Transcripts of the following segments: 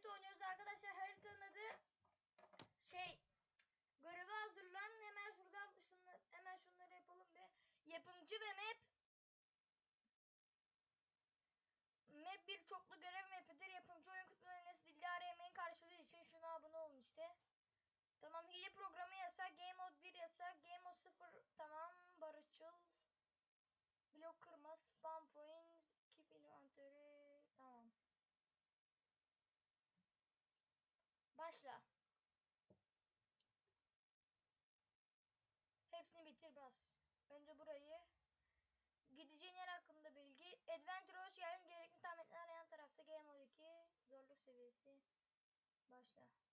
harita oynuyoruz arkadaşlar. Haritanın adı şey göreve hazırlan. Hemen şuradan şunları, hemen şunları yapalım ve yapımcı ve map Map bir çoklu görev mapidir. Yapımcı oyun nesli dilli arayamayın karşılığı için şuna abone olun işte. Tamam hile programı yasak. Game mode 1 yasak. Game mode 0 tamam. Barışçıl. Blok kırma. Spam point. Önce burayı. Gideceğin yer hakkında bilgi. Adventure hoş geldin. Gerekli tahminler yan tarafta Game Mode 2. Zorluk seviyesi. Başla.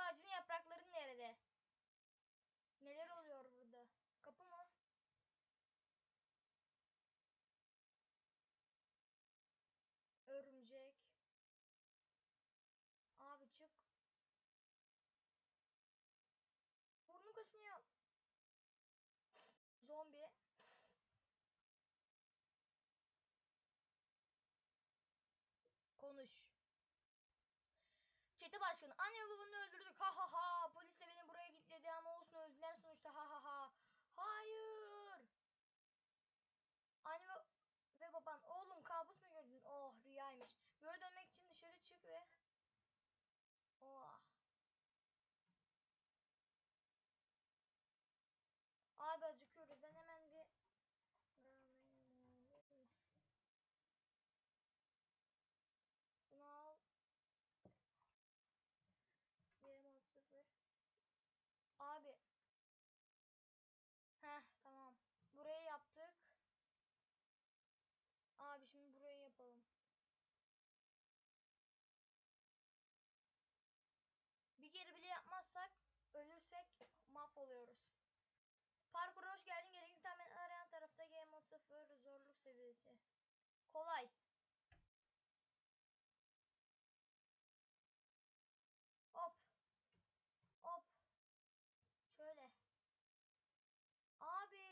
ağacının yaprakları Çete başkanı anne babanı öldürdük ha ha ha polis de beni buraya kilitledi ama olsun öldüler sonuçta ha ha ha hayır anne ve, ve baban oğlum kabus mu gördün oh rüyaymış böyle dönmek için dışarı çık ve oh abi acıkıyoruz ben hemen bir bunu al Yerim 30. Abi. Heh tamam. Burayı yaptık. Abi şimdi burayı yapalım. Bir kere bile yapmazsak ölürsek mahvoluyoruz. Parkur hoş geldin. Gerekli tahmin arayan tarafta Game Mode 0 zorluk seviyesi. Kolay. Hop. Hop. Şöyle. Abi.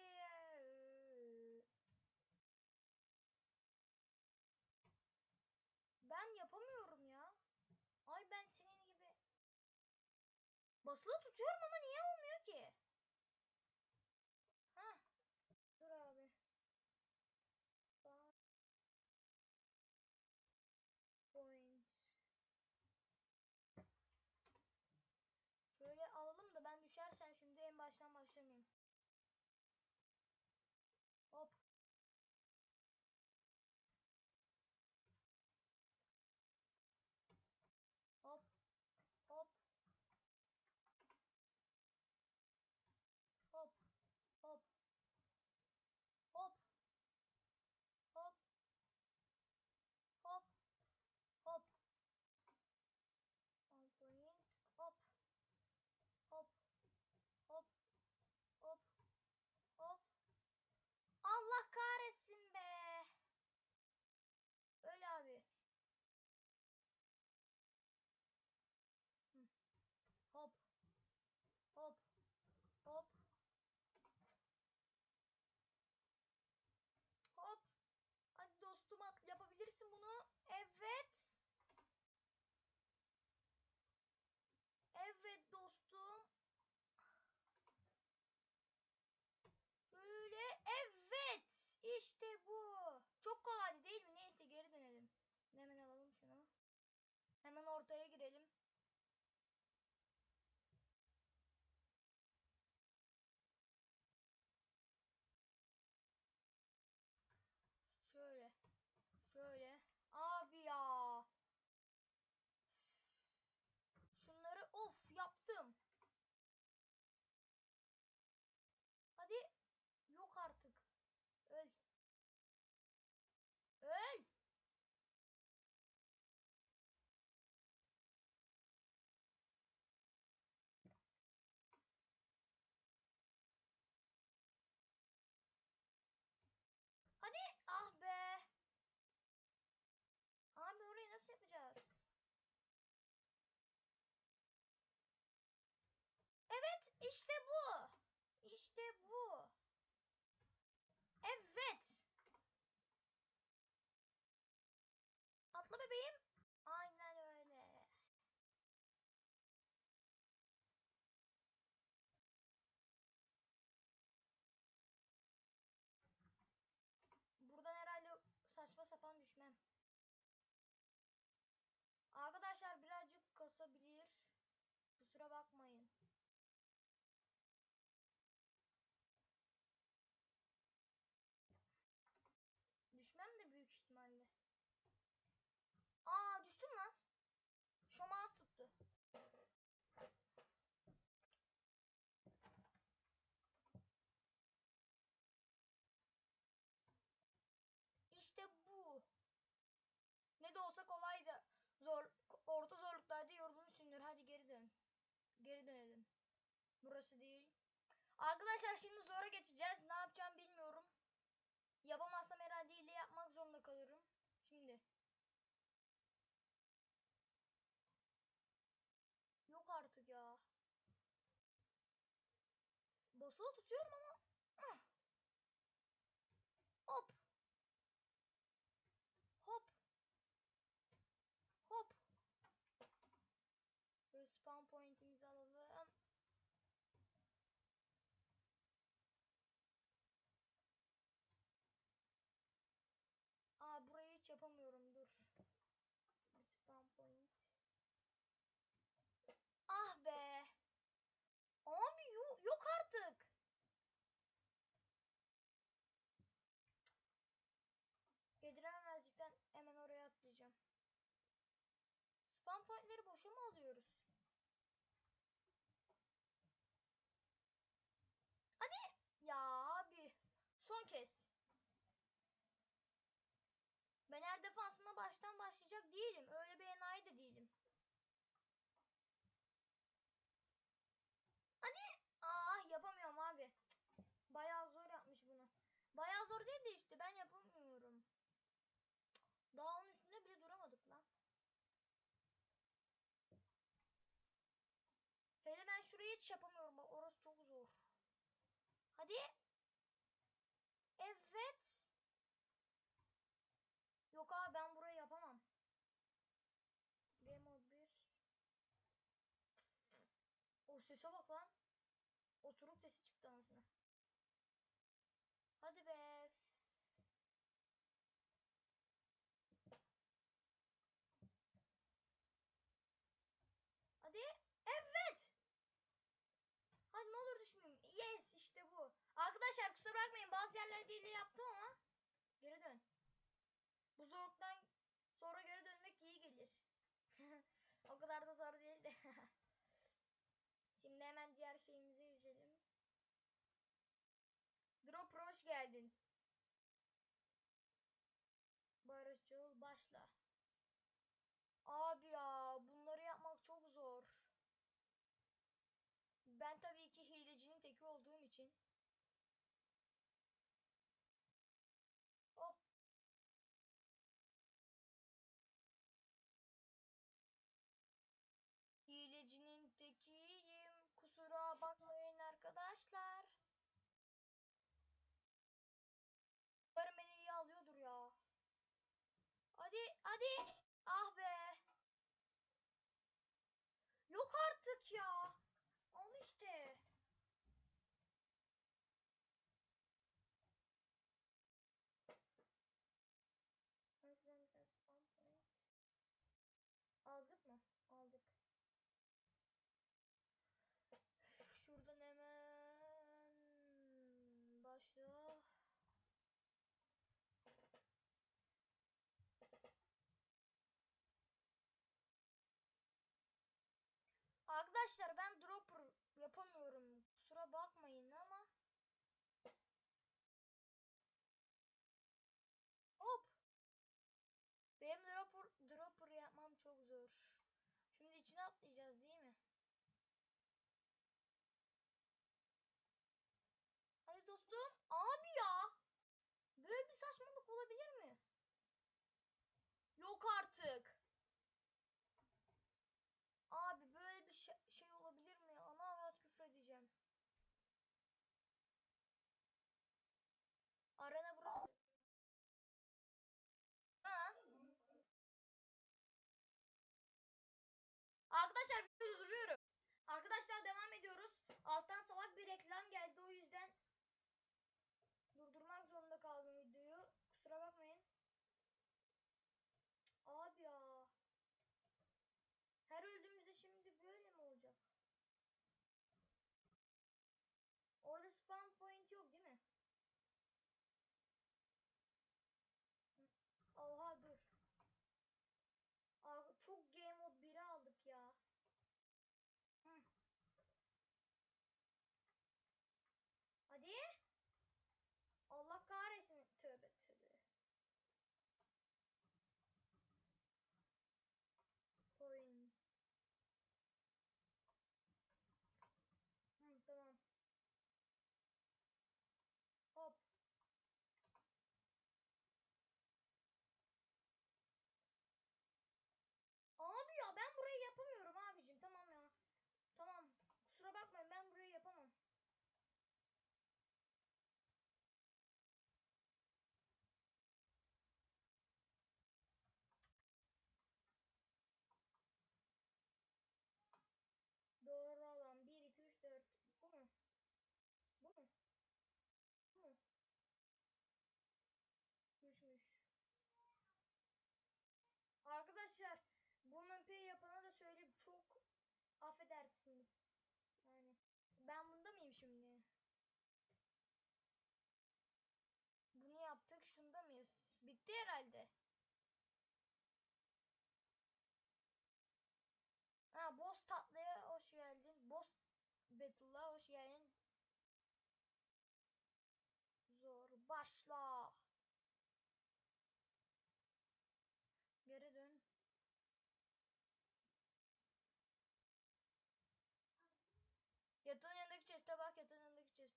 Ben yapamıyorum ya. Ay ben senin gibi. Basılı tutuyorum ama Hemen alalım şunu. Hemen ortaya girelim. Şöyle. Şöyle. Abi ya. Şunları of yaptım. Hadi. Yok artık. Öl. Öl. İşte bu. İşte bu. Evet. Atla bebeğim. Aynen öyle. Buradan herhalde saçma sapan düşmem. Arkadaşlar birazcık kasabilir. Kusura bakmayın. Düşmem de büyük ihtimalle. Aa düştüm lan. Şomaz tuttu. İşte bu. Ne de olsa kolaydı. Zor, orta zorluklarda yorulmuşsundur. Hadi geri dön. Geri dönelim. Burası değil. Arkadaşlar şimdi zora geçeceğiz. Ne yapacağım bilmiyorum. Yapamazsam herhalde hile yapmak zorunda kalırım. Şimdi. Yok artık ya. Basılı tutuyorum ama. Ah. Hop. Hop. Hop. Böyle spawn point'imizi alalım. Aa burayı hiç yapamıyorum dur. Spawn point. Ah be. Abi yok, yok artık. Yedirememezlikten hemen oraya atlayacağım. Spawn pointleri boşa mı alıyoruz? Hadi. Ya abi. Son kez. Ben her defasında baştan başlayacak değilim. Öyle bir enayi de değilim. Hadi. Ah yapamıyorum abi. Bayağı zor yapmış bunu. Bayağı zor değil de işte ben yapamıyorum. Dağın üstünde bile duramadık lan. Hele ben şurayı hiç yapamıyorum. Bak orası çok zor. Hadi. Evet. Yok abi ben burayı yapamam. Game mode 1. O sese bak lan. Oturum sesi çıktı anasını. Hadi be. Hadi. Evet. Hadi ne olur düşmeyeyim. Yes işte bu. Arkadaşlar kusura hile yaptım ama. Geri dön. Bu zorluktan sonra geri dönmek iyi gelir. o kadar da zor değil de. Şimdi hemen diğer şeyimize yüzelim. Drop hoş geldin. Barışçıl başla. Abi ya bunları yapmak çok zor. Ben tabii ki hilecinin teki olduğum için. Hop. Hilecinin tekiyim. Kusura bakmayın arkadaşlar. Umarım beni iyi alıyordur ya. Hadi. Ah be. Yok artık ya. Al işte. Aldık mı? Aldık. Şuradan hemen başla. Arkadaşlar ben dropper yapamıyorum. Kusura bakmayın ama. Hop. Benim dropper, dropper yapmam çok zor. Şimdi içine atlayacağız değil mi? Hadi dostum. Abi ya. Böyle bir saçmalık olabilir mi? Yok artık. Alttan salak bir affedersiniz. Yani ben bunda mıyım şimdi? Bunu yaptık. Şunda mıyız? Bitti herhalde.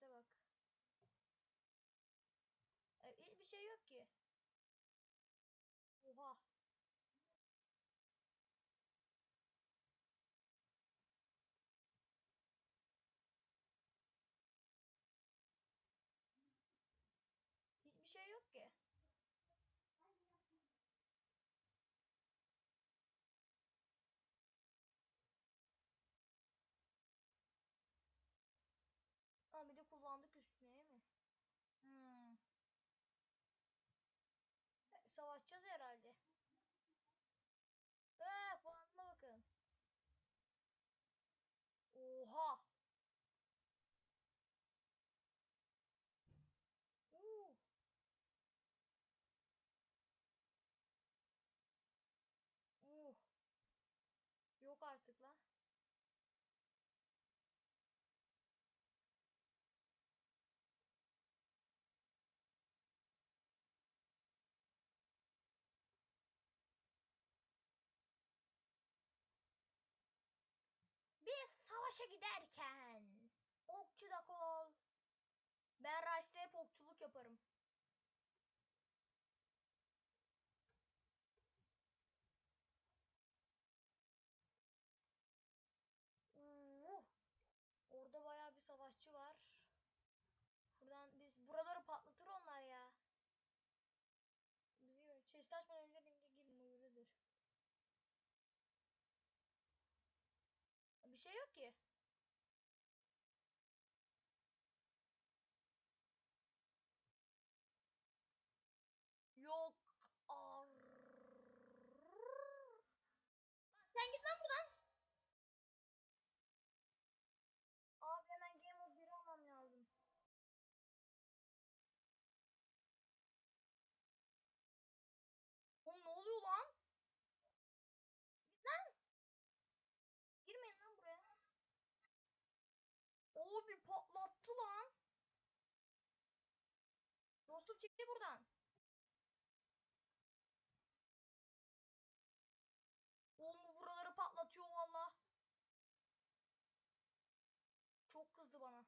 işte bak. E, hiçbir şey yok ki. kullandık üstüne mi? Hmm. savaşa giderken okçu da kol. Ben Raş'ta hep okçuluk yaparım. Uh, orada baya bir savaşçı var. Buradan biz buraları patlatır onlar ya. Bizi çeşit açmadan önce ringe girin uyurudur. Bir şey yok ki. patlattı lan. Dostum çekti buradan. Oğlum buraları patlatıyor valla. Çok kızdı bana.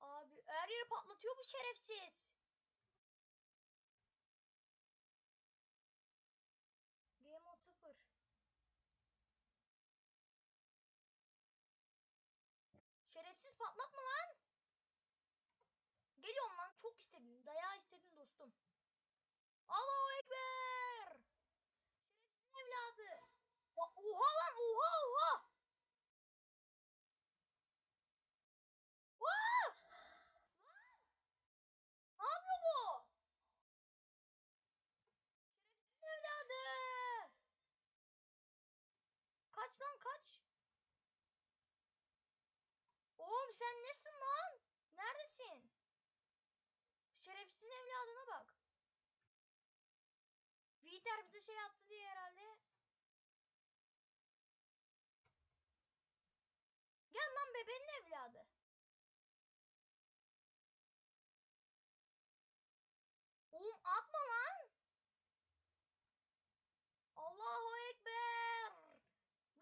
Abi her yeri patlatıyor bu şerefsiz. Dayağı istedin dostum. Allahu Ekber! Şerefsiz evladı. Oha lan oha oha! kaç lan kaç. Oğlum sen nesin lan? Viter bize şey attı diye herhalde. Gel lan bebeğin evladı. Oğlum atma lan. Allahu Ekber.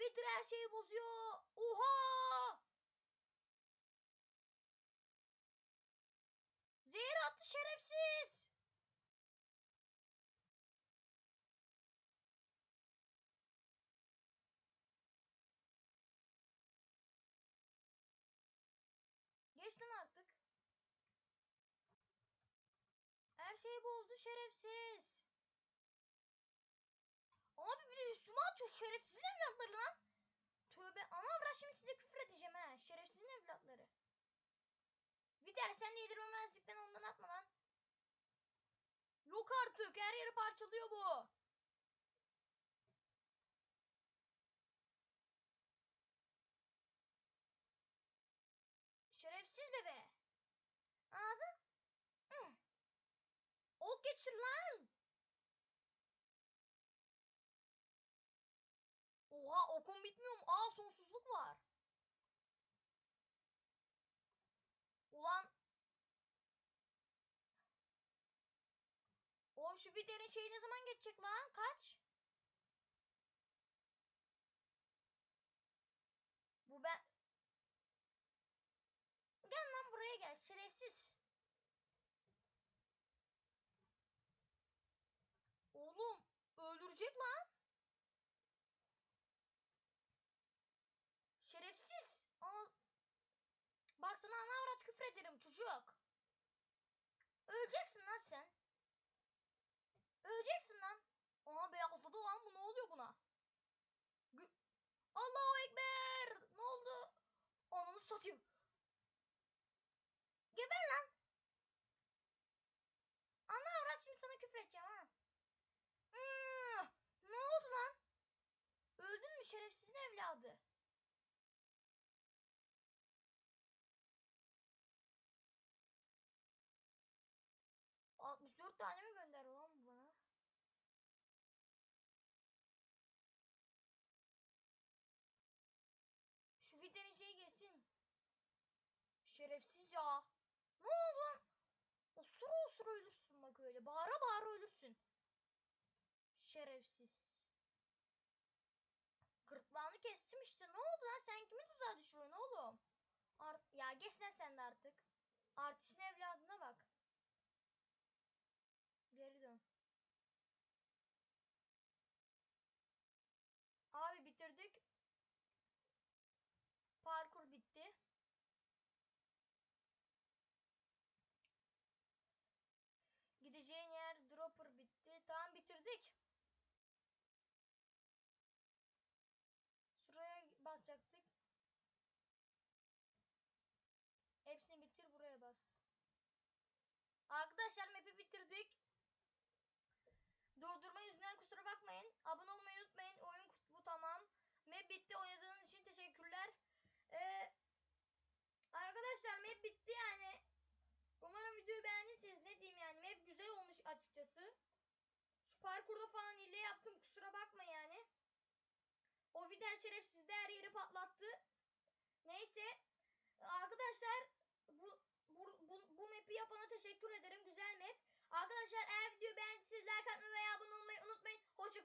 Viter her şeyi bozuyor. Oha. Zehir attı şerefsiz. Geç lan artık. Bozdu şerefsiz. Abi bir de üstüme atıyor şerefsizin evlatları lan. Tövbe ana avrat şimdi size küfür edeceğim ha. Şerefsizin evlatları. Vider sen de yedirmemezlikten ondan atma lan. Yok artık her yeri parçalıyor bu. Lan. Oha okum bitmiyor mu? Aa sonsuzluk var. Ulan. O şu videonun şeyi ne zaman geçecek lan? Kaç? Bu ben... Gel lan buraya gel şerefsiz. Oğlum öldürecek lan. Şerefsiz. Al. Bak sana ana avrat küfür ederim çocuk. Öleceksin lan sen. Öleceksin lan. Aha beyazladı lan bu ne oluyor buna? Gü- Allahu Ekber. Ne oldu? Ananı satayım. Geber lan. Ana avrat şimdi sana küfür edeceğim ha. Hmm, ne oldu lan? Öldün mü evladı? Altmış dört tane mi gönderdi lan bana? Şu videonun şeyi gelsin. Şerefsiz ya. Ne oldu lan? Osura osura ölürsün bak öyle. Bağıra bağıra ölürsün. Şerefsiz. Gırtlağını kestim işte. Ne oldu lan? Sen düşürüyorsun oğlum? Art ya geç lan sen de artık. Artist'in evladına bak. Geri dön. Abi bitirdik. Parkur bitti. Gideceğin yer dropper bitti. Tamam bitirdik. Şuraya basacaktık. Hepsini bitir buraya bas. Arkadaşlar map'i bitirdik. Durdurma yüzünden kusura bakmayın. Abone olmayı unutmayın. Oyun bu tamam. Map bitti. Oynadığınız için teşekkürler. Ee, arkadaşlar map bitti yani. Umarım videoyu beğendiyseniz ne diyeyim yani. Map güzel olmuş açıkçası. Şu parkurda falan hile yaptım. Kusura bakma yani. O vider şerefsiz de her yeri patlattı. Neyse. Arkadaşlar bu map'i yapana teşekkür ederim. Güzel map. Arkadaşlar eğer video beğendiyseniz like atmayı veya abone olmayı unutmayın. Hoşçakalın.